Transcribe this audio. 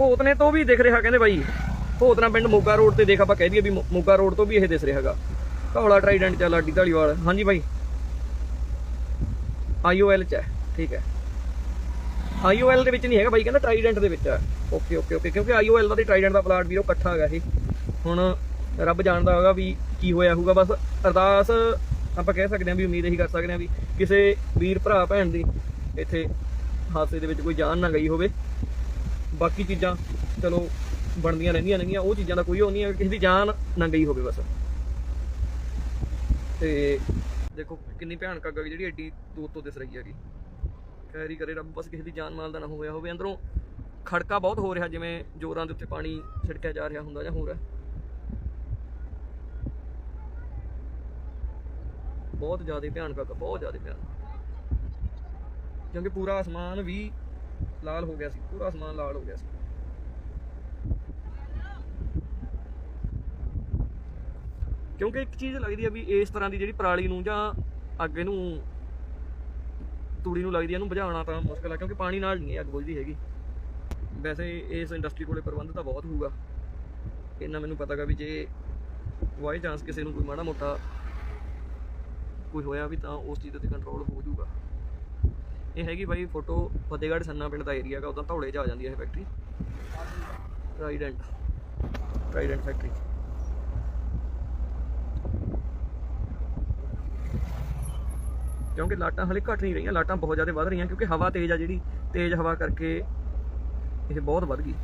ਭੋਤਨੇ ਤੋਂ ਵੀ ਦਿਖ ਰਿਹਾ ਕਹਿੰਦੇ ਬਾਈ। ਭੋਤਨਾ ਪਿੰਡ ਮੋਗਾ ਰੋਡ ਤੇ ਦੇਖ ਆਪਾਂ ਕਹਿ ਦਈਏ ਵੀ ਮੋਗਾ ਰੋਡ ਤੋਂ ਵੀ ਇਹ ਦਿਸ ਰਿਹਾ ਹੈਗਾ। ਧੌਲਾ ਚ ਲਾਡੀ ਢਾਲੀਵਾਲ। ਹਾਂਜੀ ਬਾਈ। ਆਈਓਐਲ ਚ ਠੀਕ ਹੈ। ਆਈਓਐਲ ਦੇ ਵਿੱਚ ਨਹੀਂ ਹੈਗਾ ਬਾਈ, ਕਹਿੰਦਾ ਟਰਾਈਡੈਂਟ ਦੇ ਵਿੱਚ ਹੈ। ਓਕੇ ਓਕੇ ਓਕੇ, ਕਿਉਂਕਿ ਆਈਓਐਲ ਦਾ ਤੇ ਟਰਾਈਡੈਂਟ ਦਾ ਪਲਾਟ ਵੀਰੋ ਇਕੱਠਾ ਹੈਗਾ ਇਹ। ਹੁਣ ਰੱਬ ਜਾਣਦਾ ਹੋਗਾ ਵੀ ਕੀ ਹੋਇਆ ਹੋਊਗਾ। ਬਸ ਅਰਦਾਸ ਆਪਾਂ ਕਹਿ ਸਕਦੇ ਹਾਂ ਵੀ ਉਮੀਦ ਇਹੀ ਕਰ ਸਕਦੇ ਹਾਂ ਵੀ ਕਿਸੇ ਵੀਰ ਭਰਾ, ਭੈਣ ਦੀ ਇੱਥੇ ਹਾਦਸੇ ਦੇ ਵਿੱਚ ਕੋਈ ਜਾਨ ਨਾ ਗਈ ਹੋਵੇ। ਬਾਕੀ ਚੀਜ਼ਾਂ ਚਲੋ ਬਣਦੀਆਂ ਰਹਿੰਦੀਆਂ ਨੇਗੀਆਂ, ਉਹ ਚੀਜ਼ਾਂ ਦਾ ਕੋਈ ਉਹ ਨਹੀਂ ਹੈ ਕਿਸੇ ਦੀ ਜਾਨ ਨਾ ਗਈ ਹੋਵੇ ਬਸ। ਤੇ ਦੇਖੋ ਕਿੰਨੀ ਭਿਆਨਕ ਅੱਗ ਹੈ ਜਿਹੜੀ ਐਡੀ ਦੂਰ ਤੋਂ ਦਿਸ ਰਹੀ ਹੈਗੀ। ਖੈਰ ਹੀ ਕਰੇ ਰੱਬ, ਬਸ ਕਿਸੇ ਦੀ ਜਾਨ ਮਾਲ ਦਾ ਨਾ ਹੋਇਆ ਹੋਵੇ ਅੰਦਰੋਂ ਖੜਕਾ ਬਹੁਤ ਹੋ ਰਿਹਾ, ਜਿਵੇਂ ਜੋਰਾਂ ਦੇ ਉੱਤੇ ਪਾਣੀ ਛਿੜਕਿਆ ਜਾ ਰਿਹਾ ਹੁੰਦਾ ਜਾਂ ਹੋ। ਰਿਹਾ ਬਹੁਤ ਜ਼ਿਆਦਾ ਭਿਆਨਕ ਅੱਗ, ਬਹੁਤ ਜ਼ਿਆਦਾ ਭਿਆਨਕ। ਕਿਉਂਕਿ ਪੂਰਾ ਅਸਮਾਨ ਵੀ ਲਾਲ ਹੋ ਗਿਆ ਸੀ, ਪੂਰਾ ਅਸਮਾਨ ਲਾਲ ਹੋ ਗਿਆ ਸੀ। ਕਿਉਂਕਿ ਇੱਕ ਚੀਜ਼ ਲੱਗਦੀ ਆ ਵੀ ਇਸ ਤਰ੍ਹਾਂ ਦੀ ਜਿਹੜੀ ਪਰਾਲੀ ਨੂੰ ਜਾਂ ਅੱਗੇ ਨੂੰ ਤੂੜੀ ਨੂੰ ਲੱਗਦੀ ਆ, ਇਹਨੂੰ ਬੁਝਾਉਣਾ ਤਾਂ ਮੁਸ਼ਕਲ ਆ, ਕਿਉਂਕਿ ਪਾਣੀ ਨਾਲ ਨਹੀਂ ਅੱਗ ਬੁਝਦੀ ਹੈਗੀ। ਵੈਸੇ ਇਸ ਇੰਡਸਟਰੀ ਕੋਲੇ ਪ੍ਰਬੰਧ ਤਾਂ ਬਹੁਤ ਹੋਊਗਾ। ਇੰਨਾ ਮੈਨੂੰ ਪਤਾਗਾ ਵੀ ਜੇ ਵਾਈ ਚਾਂਸ ਕਿਸੇ ਨੂੰ ਕੋਈ ਮਾੜਾ ਮੋਟਾ ਕੋਈ ਹੋਇਆ ਵੀ ਤਾਂ ਉਸ ਚੀਜ਼ ਤੇ ਕੰਟਰੋਲ ਹੋ ਜਾਊਗਾ। ਇਹ ਹੈਗੀ ਬਾਈ ਫੋਟੋ ਫਤਿਹਗੜ੍ਹ ਸੰਨਾ ਪਿੰਡ ਦਾ ਏਰੀਆ ਗਾ ਉਦਾਂ ਧੌਲੇ 'ਚ ਆ ਜਾਂਦੀ ਹੈ ਇਹ ਫੈਕਟਰੀ ਟਰਾਈਡੈਂਟ ਟਰਾਈਡੈਂਟ ਫੈਕਟਰੀ ਕਿਉਂਕਿ ਲਾਟਾਂ ਹਲੇ ਘਟ ਨਹੀਂ ਰਹੀਆਂ, ਲਾਟਾਂ ਬਹੁਤ ਜ਼ਿਆਦਾ ਵੱਧ ਰਹੀਆਂ ਕਿਉਂਕਿ ਹਵਾ ਤੇਜ਼ ਆ ਜਿਹੜੀ, ਤੇਜ਼ ਹਵਾ ਕਰਕੇ ਇਹ ਬਹੁਤ ਵੱਧ ਗਈ।